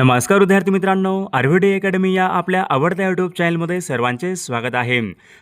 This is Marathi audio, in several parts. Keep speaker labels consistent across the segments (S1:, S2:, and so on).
S1: नमस्कार विद्यार्थी मित्रांनो आरव्हीडी अकॅडमी या आपल्या आवडत्या यूट्यूब चॅनलमध्ये सर्वांचे स्वागत आहे.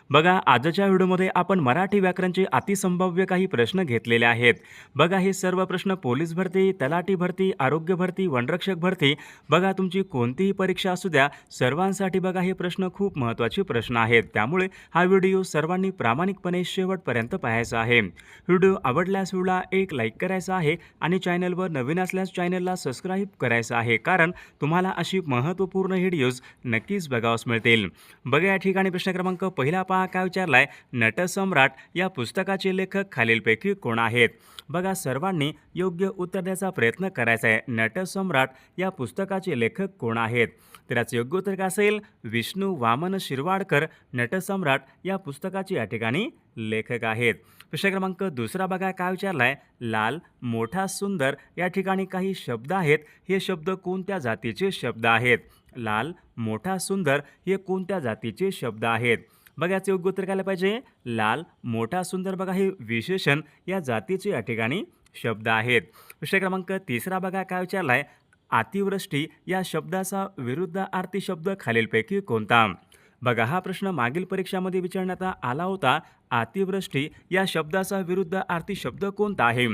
S1: बघा आजच्या व्हिडिओमध्ये आपण मराठी व्याकरणचे अतिसंभाव्य काही प्रश्न घेतलेले आहेत. बघा हे सर्व प्रश्न पोलीस भरती तलाठी भरती आरोग्य भरती वनरक्षक भरती बघा तुमची कोणतीही परीक्षा असू द्या सर्वांसाठी बघा हे प्रश्न खूप महत्त्वाचे प्रश्न आहेत. त्यामुळे हा व्हिडिओ सर्वांनी प्रामाणिकपणे शेवटपर्यंत पाहायचा आहे. व्हिडिओ आवडल्यास व्हिडिओला एक लाईक करायचा आहे आणि चॅनलवर नवीन असल्यास चॅनलला सबस्क्राईब करायचं आहे. कारण तुम्हाला अशी महत्त्वपूर्ण व्हिडिओज नक्कीच बघावस मिळतील. बघा या ठिकाणी प्रश्न क्रमांक पहिला पहा काय विचारलाय? नटसम्राट या पुस्तकाचे लेखक खालीलपैकी कोण आहेत? बघा सर्वांनी योग्य उत्तर द्यायचा प्रयत्न करायचा आहे. नटसम्राट या पुस्तकाचे लेखक कोण आहेत? तर याचं योग्य उत्तर काय असेल? विष्णू वामन शिरवाडकर नटसम्राट या पुस्तकाचे या ठिकाणी लेखक आहेत. प्रश्न क्रमांक दुसरा बघा काय विचारलाय? लाल मोठा सुंदर या ठिकाणी काही शब्द आहेत. हे शब्द कोणत्या जातीचे शब्द आहेत? लाल मोठा सुंदर हे कोणत्या जातीचे शब्द आहेत? बघा योग्य उत्तर काय पाहिजे? लाल मोठा सुंदर बघा हे विशेषण या जातीचे या ठिकाणी शब्द आहेत. प्रश्न क्रमांक तिसरा बघा काय विचारलाय? अतिवृष्टी या शब्दाचा विरुद्ध विरुद्धार्थी शब्द खालीलपैकी कोणता? बघा हा प्रश्न मागील परीक्षामध्ये विचारण्यात आला होता. अतिवृष्टी या शब्दाचा विरुद्ध विरुद्धार्थी शब्द कोणता आहे?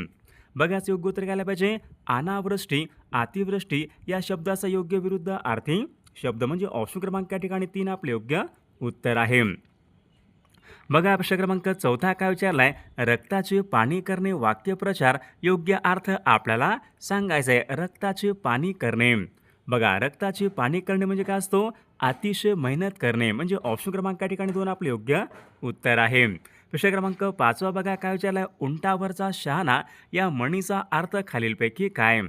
S1: बघाच योग्य उत्तर घ्यायला पाहिजे. अनावृष्टी अतिवृष्टी या शब्दाचा योग्य विरुद्ध अर्थी शब्द म्हणजे ऑप्शन क्रमांक या ठिकाणी तीन आपले योग्य उत्तर आहे. बघा प्रश्न क्रमांक चौथा काय विचारलाय? रक्ताचे पाणी करणे वाक्यप्रचार योग्य अर्थ आपल्याला सांगायचा आहे रक्ताचे पाणी करणे. बघा रक्ताचे पाणी करणे म्हणजे काय असतो? अतिशय मेहनत करणे म्हणजे ऑप्शन क्रमांक या ठिकाणी दोन आपलं योग्य उत्तर आहे. विषय क्रमांक पाचवा बघा काय विचारलाय? उंटावरचा शहाणा या म्हणीचा अर्थ खालीलपैकी काय?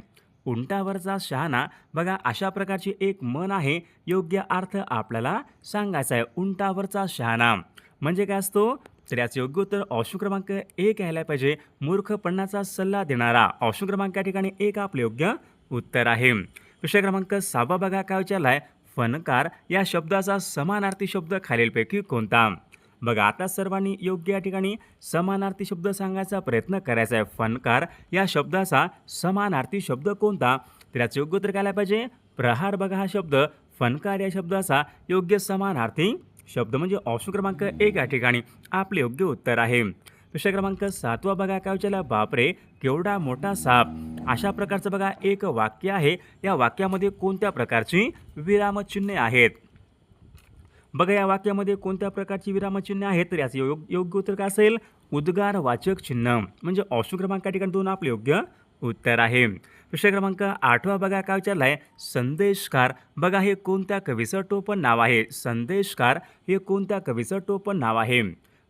S1: उंटावरचा शहाणा बघा अशा प्रकारची एक मन आहे. योग्य अर्थ आपल्याला सांगायचा आहे उंटावरचा शहाणा म्हणजे काय असतो? तर याचं योग्य उत्तर ऑप्शन क्रमांक एक यायला पाहिजे. मूर्खपणाचा सल्ला देणारा ऑप्शन क्रमांक या ठिकाणी एक आपलं योग्य उत्तर आहे. विषय क्रमांक सहावा बघा काय विचारलाय? फनकार या शब्दाचा समानार्थी शब्द खालीलपैकी कोणता? बघा आता सर्वांनी योग्य या ठिकाणी समानार्थी शब्द सांगायचा प्रयत्न करायचा आहे. फनकार या शब्दाचा समानार्थी शब्द कोणता? तर याचं योग्य उत्तर काय पाहिजे. प्रहार बघा हा शब्द. फनकार या शब्दाचा योग्य समानार्थी शब्द म्हणजे ऑप्शन क्रमांक एक या ठिकाणी. आपले योग्य उत्तर आहे. विषय क्रमांक सातवा बघा काय विचारला बापरे केवढा मोठा साप. अशा प्रकारचं बघा एक वाक्य आहे. या वाक्यामध्ये कोणत्या प्रकारची विरामचिन्हे आहेत? बघा या वाक्यामध्ये कोणत्या प्रकारची विरामचिन्हे आहेत? तर याचं योग योग्य उत्तर काय असेल? उद्गार वाचक चिन्ह. म्हणजे ऑप्शन क्रमांक या ठिकाणी दोन आपले योग्य उत्तर आहे. विषय क्रमांक आठवा बघा काय विचारलाय संदेशकार. बघा हे कोणत्या कवीचं टोपण नाव आहे? संदेशकार हे कोणत्या कवीचं टोपण नाव आहे?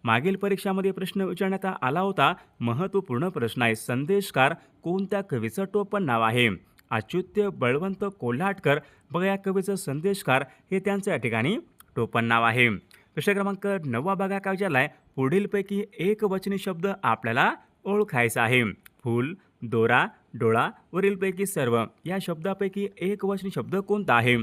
S1: मागील परीक्षामध्ये प्रश्न विचारण्यात आला होता. महत्त्वपूर्ण प्रश्न आहे संदेशकार कोणत्या कवीचं टोपण नाव आहे? अच्युत्य बळवंत कोल्हाटकर. बघा या कवीचं संदेशकार हे त्यांचं या ठिकाणी टोपण नाव आहे. प्रश्न क्रमांक नववा बघा काय विचारलाय पुढीलपैकी एक वचनी शब्द आपल्याला ओळखायचा आहे. फूल दोरा डोळा वरीलपैकी सर्व. या शब्दापैकी एक वचनी शब्द कोणता आहे?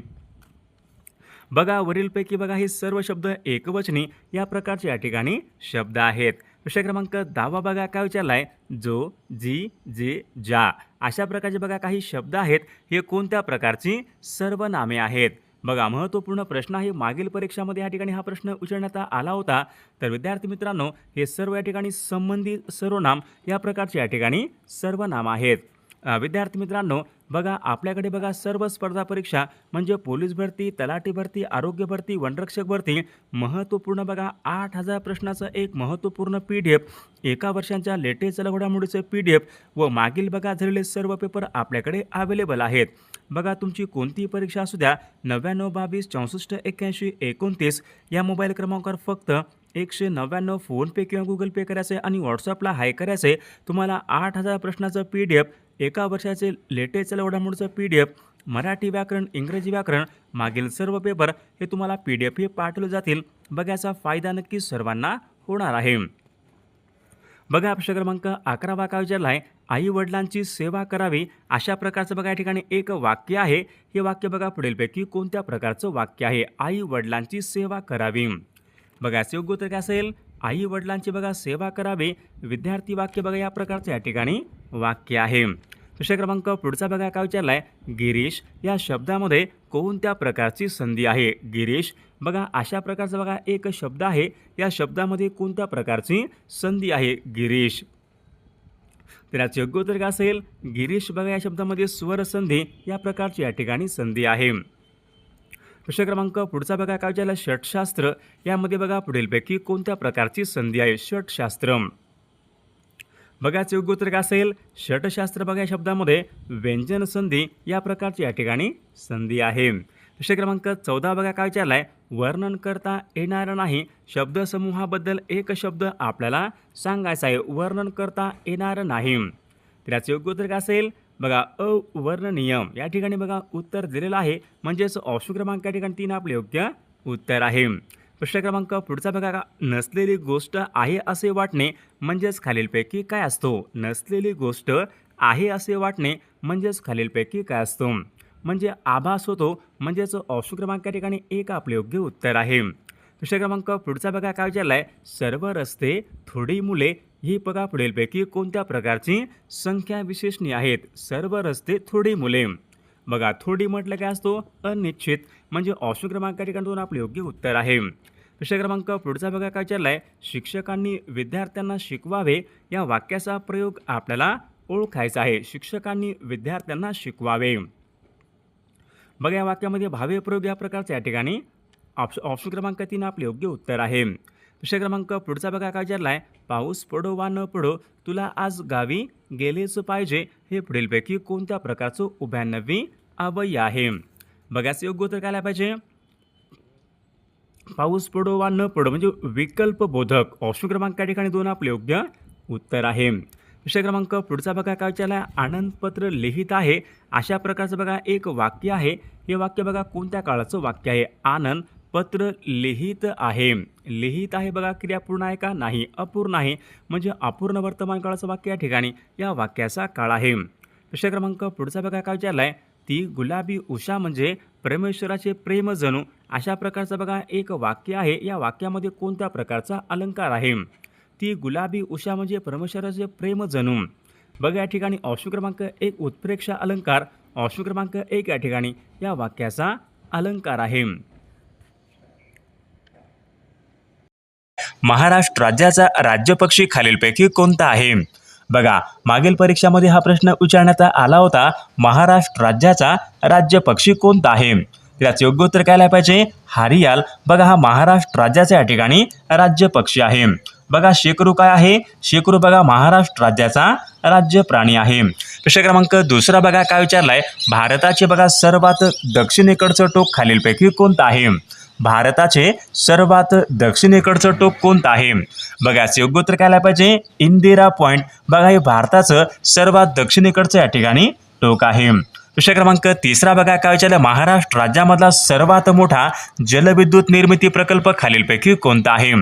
S1: बघा वरीलपैकी बघा हे सर्व शब्द एकवचनी या प्रकारचे या ठिकाणी शब्द आहेत. विषय क्रमांक दहावा बघा काय विचारलाय जो जी जे जा. अशा प्रकारचे बघा काही शब्द आहेत. हे कोणत्या प्रकारची सर्वनामे आहेत? बघा महत्त्वपूर्ण प्रश्न आहे. मागील परीक्षामध्ये या ठिकाणी हा प्रश्न विचारण्यात आला होता. तर विद्यार्थी मित्रांनो हे सर्व या ठिकाणी संबंधित सर्वनाम या प्रकारचे या ठिकाणी सर्वनाम आहेत. विद्यार्थी मित्रांनो बघा आपल्याकडे बघा सर्व स्पर्धा परीक्षा म्हणजे पोलीस भरती तलाठी भरती आरोग्य भरती वनरक्षक भरती महत्त्वपूर्ण बघा आठ हजार प्रश्नाचं एक महत्त्वपूर्ण पी डी एफ एका वर्षांच्या लेटेस्ट घडामोडीचं पी डी एफ व मागील बघा झालेले सर्व पेपर आपल्याकडे अवेलेबल आहेत. बघा तुमची कोणतीही परीक्षा असू द्या नव्याण्णव बावीस चौसष्ट एक्क्याऐंशी एकोणतीस या मोबाईल क्रमांकावर फक्त एकशे नव्याण्णव फोनपे किंवा गुगल पे करायचं आहे आणि व्हॉट्सअपला हाय करायचं आहे तुम्हाला आठ हजार प्रश्नाचं पी डी एफ एका वर्षाचे लेटेस्ट घडामोडीचं पी डी एफ मराठी व्याकरण इंग्रजी व्याकरण मागील सर्व पेपर हे तुम्हाला पी डी एफ हे पाठवले जातील. बघायचा फायदा नक्की सर्वांना होणार आहे. बघा प्रश्न क्रमांक अकरा वाक्य विचारला आहे. आई वडिलांची सेवा करावी अशा प्रकारचं बघा या ठिकाणी एक वाक्य आहे. हे वाक्य बघा पुढीलपैकी कोणत्या प्रकारचं वाक्य आहे? आई वडिलांची सेवा करावी. बघा याचं योग्य उत्तर काय असेल? आई वडिलांची बघा सेवा करावी. विद्यार्थी वाक्य बघा या प्रकारचं या ठिकाणी वाक्य आहे. विषय क्रमांक पुढचा बघा काय विचारलाय गिरीश या शब्दामध्ये कोणत्या प्रकारची संधी आहे? गिरीश बघा अशा प्रकारचा बघा एक शब्द आहे. या शब्दामध्ये कोणत्या प्रकारची संधी आहे? गिरीश. तर याचं योग्य उत्तर काय असेल? गिरीश बघा या शब्दामध्ये स्वर संधी या प्रकारची या ठिकाणी संधी आहे. प्रश्न क्रमांक पुढचा बघा काय विचारला? षटशास्त्र. यामध्ये बघा पुढीलपैकी कोणत्या प्रकारची संधी आहे? षटशास्त्र. बघाच योग्य उत्तर काय असेल? षटशास्त्र बघा या शब्दामध्ये व्यंजन संधी या प्रकारची या ठिकाणी संधी आहे. प्रश्न क्रमांक चौदा बघा काय विचारलाय? वर्णन करता येणार नाही. शब्दसमूहाबद्दल एक शब्द आपल्याला सांगायचा आहे. वर्णन करता येणार नाही. तर याचं योग्य उत्तर काय असेल? बघा अवर्णनीय. या ठिकाणी बघा उत्तर दिलेलं आहे. म्हणजेच ऑप्शन क्रमांक या ठिकाणी तीन आपले योग्य उत्तर आहे. प्रश्न क्रमांक पुढचा बघा नसलेली गोष्ट आहे असे वाटणे म्हणजेच खालीलपैकी काय असतो? नसलेली गोष्ट आहे असे वाटणे म्हणजेच खालीलपैकी काय असतो? म्हणजे आभास होतो म्हणजेच ऑप्शन क्रमांक या ठिकाणी एक आपले योग्य उत्तर आहे. प्रश्न क्रमांक पुढचा बघा काय विचारलाय? सर्व रस्ते थोडी मुले ही बघा पुढीलपैकी कोणत्या प्रकारची संख्या विशेषणी आहेत? सर्व रस्ते थोडी मुले. बघा थोडी म्हटलं काय असतो? अनिश्चित म्हणजे ऑप्शन क्रमांक या ठिकाणी आपले योग्य उत्तर आहे. प्रश्न क्रमांक पुढचा बघा काय विचारलाय? शिक्षकांनी विद्यार्थ्यांना शिकवावे या वाक्याचा प्रयोग आपल्याला ओळखायचा आहे. शिक्षकांनी विद्यार्थ्यांना शिकवावे. बघा या वाक्यामध्ये भावे प्रयोग या प्रकारचे या ठिकाणी ऑप्श ऑप्शन क्रमांक तीन आपले योग्य उत्तर आहे. प्रश्न क्रमांक पुढचा बघा काय विचारलाय? पाऊस पडो वा न पडो तुला आज गावी गेलेच पाहिजे. हे पुढीलपैकी कोणत्या प्रकारचं उभ्यानवी अवयी आहे? बघाच योग्य उत्तर काय पाहिजे? पाऊस पडो वा न पडो म्हणजे विकल्प बोधक. ऑप्शन क्रमांक या ठिकाणी दोन आपले योग्य उत्तर आहे. विषय क्रमांक पुढचा बघा काय विचारला? आनंदपत्र लिहित आहे. अशा प्रकारचं बघा एक वाक्य आहे. हे वाक्य बघा कोणत्या काळाचं वाक्य आहे? आनंद पत्र लिहित आहे. लिहित आहे बघा क्रिया पूर्ण आहे का? नाही अपूर्ण आहे. म्हणजे अपूर्ण वर्तमान काळाचं वाक्य या ठिकाणी या वाक्याचा काळ आहे. प्रश्न क्रमांक पुढचा बघा काय विचारलाय? ती गुलाबी उषा म्हणजे परमेश्वराचे प्रेम जणू. अशा प्रकारचं बघा एक वाक्य आहे. या वाक्यामध्ये कोणत्या प्रकारचा अलंकार आहे? ती गुलाबी उषा म्हणजे परमेश्वराचे प्रेम जणू. बघा या ठिकाणी ऑप्शन क्रमांक एक उत्प्रेक्षा अलंकार. ऑप्शन क्रमांक एक या ठिकाणी या वाक्याचा अलंकार आहे. महाराष्ट्र राज्याचा राज्यपक्षी खालीलपैकी कोणता आहे? बघा मागील परीक्षामध्ये हा प्रश्न विचारण्यात आला होता महाराष्ट्र राज्याचा राज्यपक्षी कोणता आहे? त्याचं योग्य उत्तर काय पाहिजे. हरियाल बघा हा महाराष्ट्र राज्याचा या ठिकाणी राज्यपक्षी आहे. बघा शेकरू काय आहे? शेकरू बघा महाराष्ट्र राज्याचा राज्य प्राणी आहे. प्रश्न क्रमांक दुसरा बघा काय विचारलाय? भारताचे बघा सर्वात दक्षिणेकडचं टोक खालीलपैकी कोणतं आहे? भारताचे सर्वात दक्षिणेकडचं टोक कोणतं आहे? बघायचं योग्य उत्तर काय पाहिजे? इंदिरा पॉईंट बघा हे भारताचं सर्वात दक्षिणेकडचं या ठिकाणी टोक आहे. प्रश्न क्रमांक तिसरा बघा काय विचारलं? महाराष्ट्र राज्यामधला सर्वात मोठा जलविद्युत निर्मिती प्रकल्प खालीलपैकी कोणता आहे?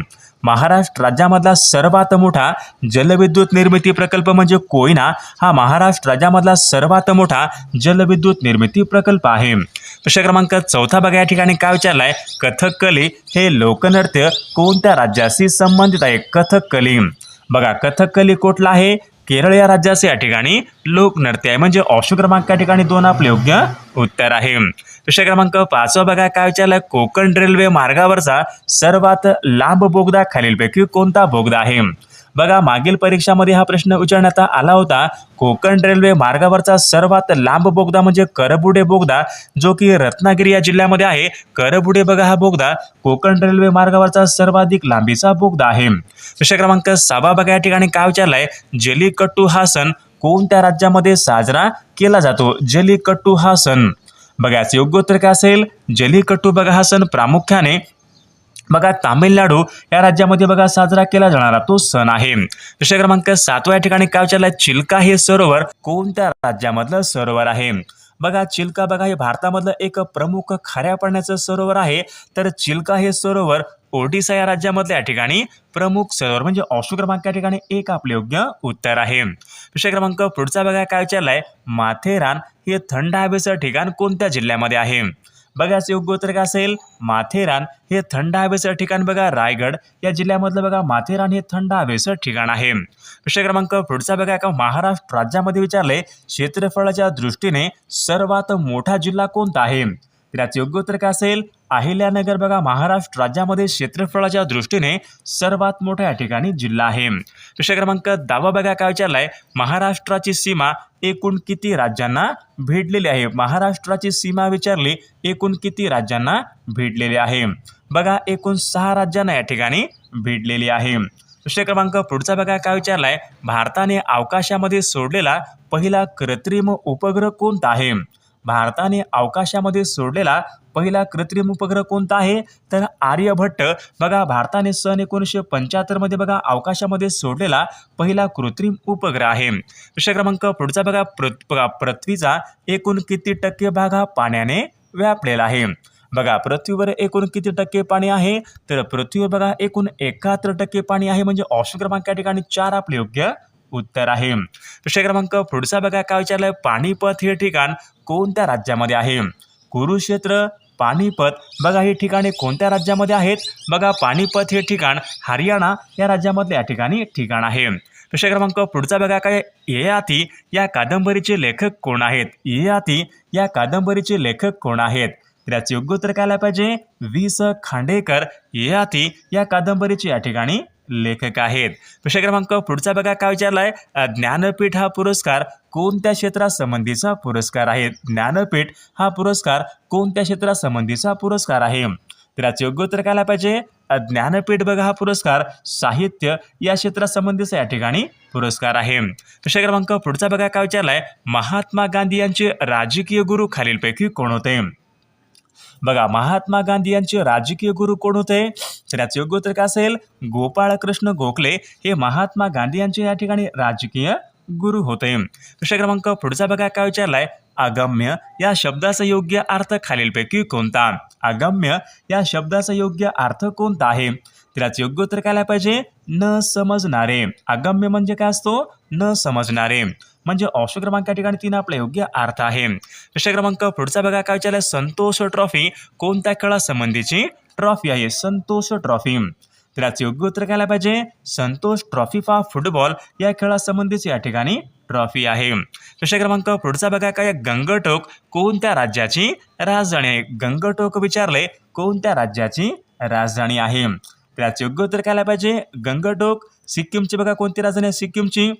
S1: महाराष्ट्र राज्यामधला सर्वात मोठा जलविद्युत निर्मिती प्रकल्प म्हणजे कोयना. हा महाराष्ट्र राज्यामधला सर्वात मोठा जलविद्युत निर्मिती प्रकल्प आहे. प्रश्न क्रमांक चौथा बघा या ठिकाणी काय विचारलाय? कथकली हे लोकनृत्य कोणत्या राज्याशी संबंधित आहे? कथकली बघा कथकली कुठला आहे? केरळ या राज्याचे या ठिकाणी लोकनृत्य आहे. म्हणजे ऑप्शन क्रमांक या ठिकाणी दोन आपले योग्य उत्तर आहे. प्रश्न क्रमांक पाचवा बघा काय विचारलं? कोकण रेल्वे मार्गावरचा सर्वात लांब बोगदा खालीलपैकी कोणता बोगदा आहे? बघा मागील परीक्षामध्ये हा प्रश्न विचारण्यात आला होता. कोकण रेल्वे मार्गावरचा सर्वात लांब बोगदा म्हणजे करबुडे बोगदा जो की रत्नागिरी या जिल्ह्यामध्ये आहे. करबुडे बघा हा बोगदा कोकण रेल्वे मार्गावरचा सर्वाधिक लांबीचा बोगदा आहे. प्रश्न क्रमांक सहावा बघा या ठिकाणी काय विचारलाय जलीकट्टू हा सण कोणत्या राज्यामध्ये साजरा केला जातो? जलीकट्टू हा सण. बघायचं योग्य उत्तर काय असेल? जलीकट्टू बघा हा सण प्रामुख्याने बघा तामिळनाडू या राज्यामध्ये बघा साजरा केला जाणारा तो सण आहे. विषय क्रमांक सातव्या ठिकाणी काय विचारलाय? चिल्का हे सरोवर कोणत्या राज्यामधलं सरोवर आहे? बघा चिल्का बघा हे भारतामधलं एक प्रमुख खाऱ्या पाण्याचं सरोवर आहे. तर चिल्का हे सरोवर ओडिसा या राज्यामधल्या या ठिकाणी प्रमुख सरोवर म्हणजे ऑप्शन क्रमांक या ठिकाणी एक आपले योग्य उत्तर आहे. विषय क्रमांक पुढचा बघा काय विचारलाय? माथेरान हे थंड हवेचं ठिकाण कोणत्या जिल्ह्यामध्ये आहे? बघा याचं योग्य उत्तर काय असेल? माथेरान. हे थंड हवेचं ठिकाण बघा रायगड. या जिल्ह्यामधलं बघा माथेरान हे थंड हवेचं ठिकाण आहे. प्रश्न क्रमांक पुढचा बघा का महाराष्ट्र राज्यामध्ये विचारले क्षेत्रफळाच्या दृष्टीने सर्वात मोठा जिल्हा कोणता आहे? तर याचं योग्य उत्तर काय असेल? अहिल्यानगर बघा महाराष्ट्र राज्यामध्ये क्षेत्रफळाच्या दृष्टीने सर्वात मोठा या ठिकाणी जिल्हा आहे. प्रश्न क्रमांक दहावा बघा काय विचारलाय? महाराष्ट्राची सीमा एकूण किती राज्यांना भेटलेली आहे? महाराष्ट्राची सीमा विचारली एकूण किती राज्यांना भेटलेली आहे? बघा एकूण सहा राज्यांना या ठिकाणी भेटलेली आहे. प्रश्न क्रमांक पुढचा बघा काय विचारलाय? भारताने अवकाशामध्ये सोडलेला पहिला कृत्रिम उपग्रह कोणता आहे? भारताने अवकाशामध्ये सोडलेला पहिला कृत्रिम उपग्रह कोणता आहे? तर आर्यभट्ट. बघा भारताने सन एकोणीसशे पंच्याहत्तरमध्ये बघा अवकाशामध्ये सोडलेला पहिला कृत्रिम उपग्रह आहे. प्रश्न क्रमांक पुढचा बघा पृथ बघा पृथ्वीचा एकूण किती टक्के भाग हा पाण्याने व्यापलेला आहे. बघा पृथ्वीवर एकूण किती टक्के पाणी आहे? तर पृथ्वीवर बघा एकूण एकाहत्तर टक्के पाणी आहे. म्हणजे ऑप्शन क्रमांक या ठिकाणी चार आपले योग्य उत्तर आहे. प्रश्न क्रमांक पुढचा बघा काय विचारलंय? पाणीपत हे ठिकाण कोणत्या राज्यामध्ये आहे? कुरुक्षेत्र पाणीपत बघा हे ठिकाणे कोणत्या राज्यामध्ये आहेत? बघा पाणीपत हे ठिकाण हरियाणा या राज्यामधल्या या ठिकाणी ठिकाण आहे. प्रश्न क्रमांक पुढचा बघा काय? ययाती या कादंबरीचे लेखक कोण आहेत? ययाती या कादंबरीचे लेखक कोण आहेत? तर याचं योग्य उत्तर काय पाहिजे? वि स. खांडेकर ययाती या कादंबरीचे या ठिकाणी लेखक आहेत. प्रश्न क्रमांक पुढचा बघा काय विचारलाय? आहे ज्ञानपीठ हा पुरस्कार कोणत्या क्षेत्रासंबंधीचा पुरस्कार आहे? ज्ञानपीठ हा पुरस्कार कोणत्या क्षेत्रासंबंधीचा पुरस्कार आहे? तर याचे योग्य उत्तर काय पाहिजे? ज्ञानपीठ बघा हा पुरस्कार साहित्य या क्षेत्रासंबंधीचा या ठिकाणी पुरस्कार आहे. प्रश्न क्रमांक पुढचा बघा काय विचारलाय? महात्मा गांधी यांचे राजकीय गुरु खालीलपैकी कोण होते? बघा महात्मा गांधी यांचे राजकीय गुरु कोण होते? तर याचं योग्य उत्तर काय असेल? गोपाळकृष्ण गोखले हे महात्मा गांधी यांचे या ठिकाणी राजकीय गुरु होते. प्रश्न क्रमांक पुढचा बघा काय विचारलाय? अगम्य. या शब्दाचा योग्य अर्थ खालीलपैकी कोणता? अगम्य. या शब्दाचा योग्य अर्थ कोणता आहे? त्यालाच योग्य उत्तर काय पाहिजे? न समजणारे. अगम्य म्हणजे काय असतो? न समजणारे. म्हणजे ऑप्शन क्रमांक या ठिकाणी तीन आपला योग्य अर्थ आहे. प्रश्न क्रमांक पुढचा बघा काय विचारलाय? संतोष ट्रॉफी. कोणत्या खेळासंबंधीची ट्रॉफी आहे? संतोष ट्रॉफी. तर योग्य उत्तर काय पाहिजे? संतोष ट्रॉफी फॉर फुटबॉल या खेळासंबंधीची या ठिकाणी ट्रॉफी आहे. प्रश्न क्रमांक पुढचा बघा काय गंगटोक. कोणत्या राज्याची राजधानी आहे? गंगटोक विचारले कोणत्या राज्याची राजधानी आहे? याचे योग्य उत्तर काय पाहिजे? गंगटोक. सिक्कीमची बघा कोणती राजधानी आहे? सिक्कीमची.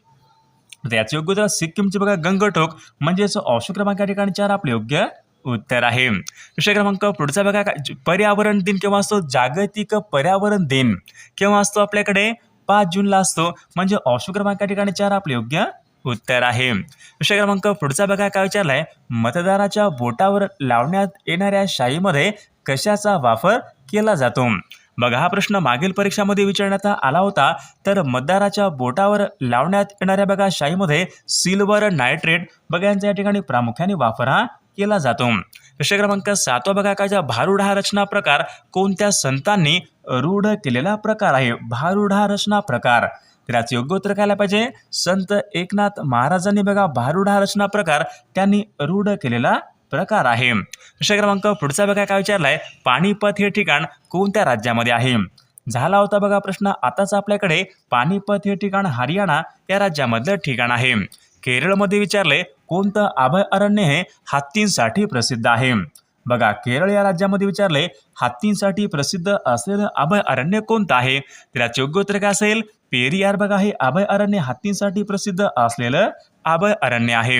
S1: तर योग्य उत्तर सिक्कीमची बघा गंगटोक. म्हणजेच ऑप्शन क्रमांक या ठिकाणी चार आपले योग्य उत्तर आहे. विषय क्रमांक पुढचा बघा काय पर्यावरण दिन केव्हा असतो? जागतिक पर्यावरण दिन केव्हा असतो आपल्याकडे? पाच जूनला असतो. म्हणजे ऑप्शन क्रमांक या ठिकाणी चार आपले योग्य उत्तर आहे. विषय क्रमांक पुढचा बघा काय विचारलाय? मतदाराच्या बोटावर लावण्यात येणाऱ्या शाईमध्ये कशाचा वापर केला जातो? बघा हा प्रश्न मागील परीक्षामध्ये विचारण्यात आला होता. तर मतदाराच्या बोटावर लावण्यात येणाऱ्या बघा शाईमध्ये सिल्वर नायट्रेट बघा यांचा या ठिकाणी प्रामुख्याने वापर हा केला जातो. प्रश्न क्रमांक सातवा बघा काय भारुड हा रचना प्रकार. कोणत्या संतांनी रूढ केलेला प्रकार आहे? भारुड हा रचना प्रकार. तर याचं योग्य उत्तर काय पाहिजे? संत एकनाथ महाराजांनी बघा भारुड हा रचना प्रकार त्यांनी रूढ केलेला प्रकार आहे. प्रश्न क्रमांक पुढचा बघा काय विचारलाय? पाणीपत हे ठिकाण कोणत्या राज्यामध्ये आहे? झाला होता बघा प्रश्न. आताच आपल्याकडे पाणीपत हे ठिकाण हरियाणा या राज्यामधलं ठिकाण आहे. केरळमध्ये विचारले कोणतं अभय अरण्य हे हत्तींसाठी प्रसिद्ध आहे? बघा केरळ या राज्यामध्ये विचारले हत्तींसाठी प्रसिद्ध असलेलं अभयारण्य कोणतं आहे? तर योग्य उत्तर काय असेल? पेरियार बघा हे अभयारण्य हत्तींसाठी प्रसिद्ध असलेलं अभय अरण्य आहे.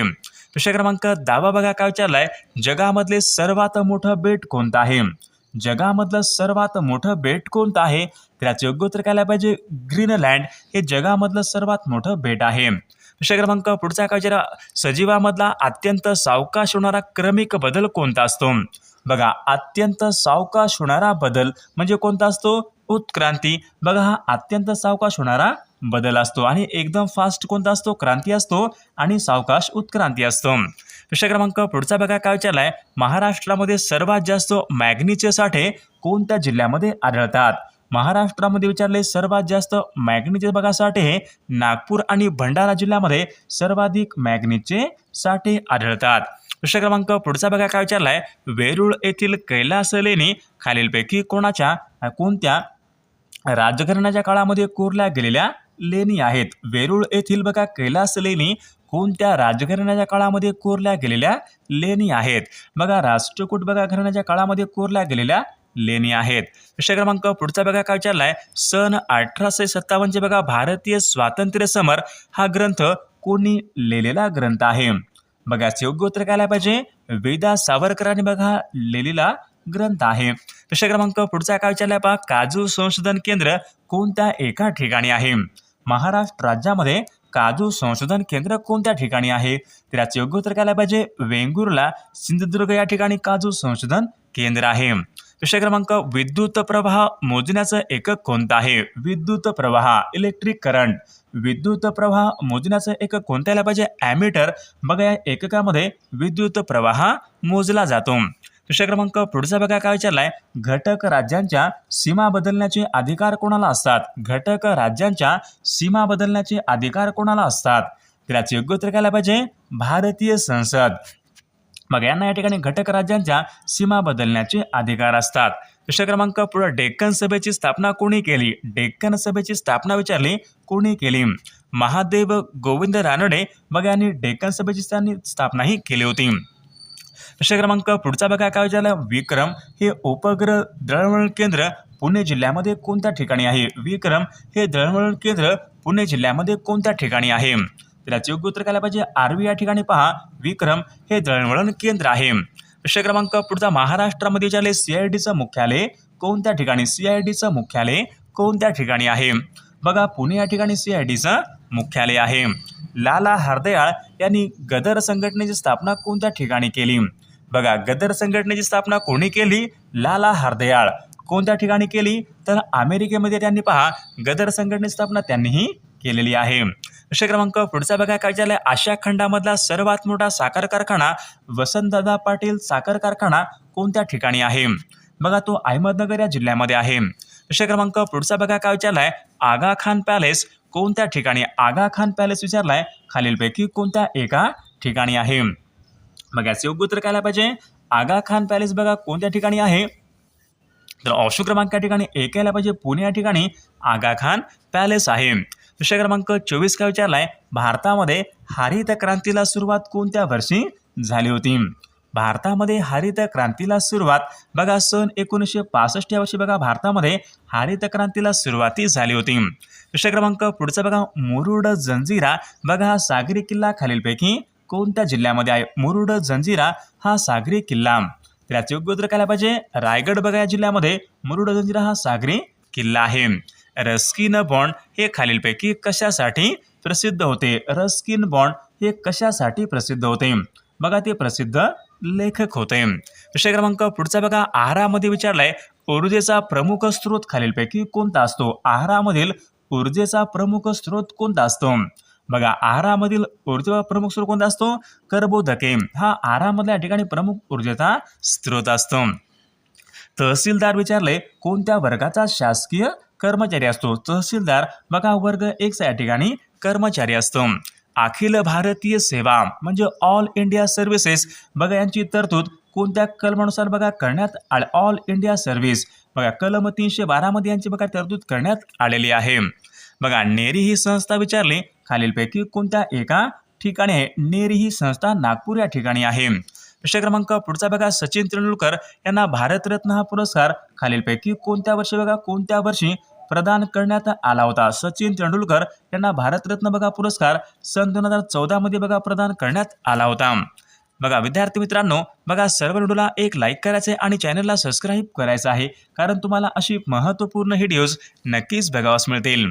S1: प्रश्न क्रमांक दहावा बघा काय विचारलाय जगामधले सर्वात मोठं बेट कोणतं आहे? जगामधलं सर्वात मोठं बेट कोणतं आहे? त्याचं योग्य उत्तर काय पाहिजे? ग्रीनलँड हे जगामधलं सर्वात मोठं बेट आहे. प्रश्न क्रमांक पुढचा काय विचारा? सजीवामधला अत्यंत सावकाश होणारा क्रमिक बदल कोणता असतो? बघा अत्यंत सावकाश होणारा बदल म्हणजे कोणता असतो? उत्क्रांती. बघा हा अत्यंत सावकाश होणारा बदल असतो आणि एकदम फास्ट कोणता असतो? क्रांती असतो आणि सावकाश उत्क्रांती असतो. प्रश्न क्रमांक पुढचा बघा काय विचारलाय? महाराष्ट्रामध्ये सर्वात जास्त मॅग्नीचे साठे कोणत्या जिल्ह्यामध्ये आढळतात? महाराष्ट्रामध्ये विचारले सर्वात जास्त मॅग्नीचे बघा साठे हे नागपूर आणि भंडारा जिल्ह्यामध्ये सर्वाधिक मॅग्नीचे साठे आढळतात. प्रश्न क्रमांक पुढचा बघा काय विचारलाय? वेरूळ येथील कैलास लेणी खालीलपैकी कोणाच्या कोणत्या राजघराण्याच्या काळामध्ये कोरल्या गेलेल्या लेणी आहेत. वेरूळ येथील बघा कैलास लेणी कोणत्या राजघराण्याच्या काळामध्ये कोरल्या गेलेल्या लेणी आहेत? बघा राष्ट्रकूट बघा घराण्याच्या काळामध्ये कोरल्या गेलेल्या लेणी आहेत. प्रश्न क्रमांक पुढचा बघा काय विचारलाय? सन अठराशे सत्तावन्नचे बघा भारतीय स्वातंत्र्य समर हा ग्रंथ कोणी लिहिलेला ग्रंथ आहे? बघा योग्य उत्तर काय पाहिजे? वेदा सावरकरांनी बघा लिहिलेला ग्रंथ आहे. प्रश्न क्रमांक पुढचा काय विचारलाय पहा? काजू संशोधन केंद्र कोणत्या एका ठिकाणी आहे? महाराष्ट्र राज्यामध्ये काजू संशोधन केंद्र कोणत्या ठिकाणी आहे? तर याचं योग्य उत्तर काय पाहिजे? वेंगुर्ला सिंधुदुर्ग या ठिकाणी काजू संशोधन केंद्र आहे. विषय क्रमांक विद्युत प्रवाह मोजण्याचं एकक कोणतं आहे? विद्युत प्रवाह इलेक्ट्रिक करंट विद्युत प्रवाह मोजण्याचं एकक कोणतं पाहिजे. ॲमीटर बघा या एककामध्ये विद्युत प्रवाह मोजला जातो. प्रश्न क्रमांक पुढचा बघा काय विचारलाय. घटक राज्यांच्या सीमा बदलण्याचे अधिकार कोणाला असतात? घटक राज्यांच्या सीमा बदलण्याचे अधिकार कोणाला असतात? तर योग्य उत्तर काय पाहिजे? भारतीय संसद. मग यांना या ठिकाणी घटक राज्यांच्या सीमा बदलण्याचे अधिकार असतात. प्रश्न क्रमांक पुढे डेक्कन सभेची स्थापना कोणी केली? डेक्कन सभेची स्थापना विचारली कोणी केली? महादेव गोविंद रानडे. मग यांनी डेक्कन सभेची त्यांनी स्थापनाही केली होती. असे क्रमांक पुढचा बघा काय विचारलं? विक्रम हे उपग्रह दळणवळण केंद्र पुणे जिल्ह्यामध्ये कोणत्या ठिकाणी आहे? विक्रम हे दळणवळण केंद्र पुणे जिल्ह्यामध्ये कोणत्या ठिकाणी आहे? तर याचे योग्य उत्तर काय पाहिजे. आर्वी या ठिकाणी पहा. विक्रम हे दळणवळण केंद्र आहे. प्रश्न क्रमांक पुढचा महाराष्ट्रामध्ये विचारले. सीआयडीचं मुख्यालय कोणत्या ठिकाणी? सीआयडीचं मुख्यालय कोणत्या ठिकाणी आहे? बघा पुणे या ठिकाणी सीआयडीचं मुख्यालय आहे. लाला हरदयाळ यांनी गदर संघटनेची स्थापना कोणत्या ठिकाणी केली? बघा गदर संघटनेची स्थापना कोणी केली? लाला हरदयाळ. कोणत्या ठिकाणी केली? तर अमेरिकेमध्ये त्यांनी पहा गदर संघटनेची स्थापना त्यांनीही केलेली आहे. विषय क्रमांक पुढचा बघा काय आशिया खंडामधला सर्वात मोठा साखर कारखाना वसंतदादा पाटील साखर कारखाना कोणत्या ठिकाणी आहे? बघा तो अहमदनगर या जिल्ह्यामध्ये आहे. विषय क्रमांक पुढचा बघा काय विचारलाय आगा खान पॅलेस कोणत्या ठिकाणी? आगा खान पॅलेस विचारलाय खालीलपैकी कोणत्या एका ठिकाणी आहे? मग याचे योग्य उत्तर काय पाहिजे? आगा खान पॅलेस बघा कोणत्या ठिकाणी आहे? तर ऑप्शन क्रमांक या ठिकाणी एक यायला पाहिजे. पुणे या ठिकाणी आगा खान पॅलेस आहे. विषय क्रमांक चोवीस काय विचारलाय? भारतामध्ये हरित क्रांतीला सुरुवात कोणत्या वर्षी झाली होती? भारतामध्ये हरित क्रांतीला सुरुवात बघा सन एकोणीसशे पासष्ट या वर्षी बघा भारतामध्ये हरित क्रांतीला सुरुवाती झाली होती. विषय क्रमांक पुढचा बघा मुरुड जंजिरा बघा हा सागरी किल्ला खालीलपैकी कोणत्या जिल्ह्यामध्ये आहे? मुरुड जंजिरा हा सागरी किल्ला. तर योग्य उत्तर काय पाहिजे. रायगड बघा या जिल्ह्यामध्ये मुरुड जंजिरा हा सागरी किल्ला आहे. रस्किन बॉन्ड हे खालीलपैकी कशासाठी प्रसिद्ध होते? रस्किन बॉन्ड हे कशासाठी प्रसिद्ध होते? बघा ते प्रसिद्ध लेखक होते. विषय क्रमांक पुढचा बघा. आहारामध्ये विचारलाय ऊर्जेचा प्रमुख स्रोत खालीलपैकी कोणता असतो? आहारामधील ऊर्जेचा प्रमुख स्रोत कोणता असतो? बघा आहारामधील ऊर्जेचा प्रमुख स्रोत कोणता असतो? कर्बोदके. हा आहारामधल्या ठिकाणी प्रमुख ऊर्जेचा स्रोत असतो. तहसीलदार विचारले कोणत्या वर्गाचा शासकीय कर्मचारी असतो? तहसीलदार बघा वर्ग एक या ठिकाणी कर्मचारी असतो. अखिल भारतीय सेवा म्हणजे ऑल इंडिया सर्व्हिसेस. बघा यांची तरतूद कोणत्या कलमानुसार बघा करण्यात आले ऑल इंडिया सर्व्हिस. बघा कलम तीनशे बारामध्ये यांची बघा तरतूद करण्यात आलेली आहे. बघा नेरी ही संस्था विचारली खालीलपैकी कोणत्या एका ठिकाणी आहे? नेरी ही संस्था नागपूर या ठिकाणी आहे. प्रश्न क्रमांक पुढचा बघा. सचिन तेंडुलकर यांना भारतरत्न हा पुरस्कार खालीलपैकी कोणत्या वर्षी बघा? कोणत्या वर्षी प्रदान करण्यात आला होता? सचिन तेंडुलकर यांना भारतरत्न बघा पुरस्कार सन दोन हजार चौदामध्ये बघा प्रदान करण्यात आला होता. बघा विद्यार्थी मित्रांनो बघा सर्व व्हिडिओला एक लाईक करायचं आहे आणि चॅनलला सबस्क्राईब करायचं आहे. कारण तुम्हाला अशी महत्त्वपूर्ण व्हिडिओज नक्कीच बघावास मिळतील.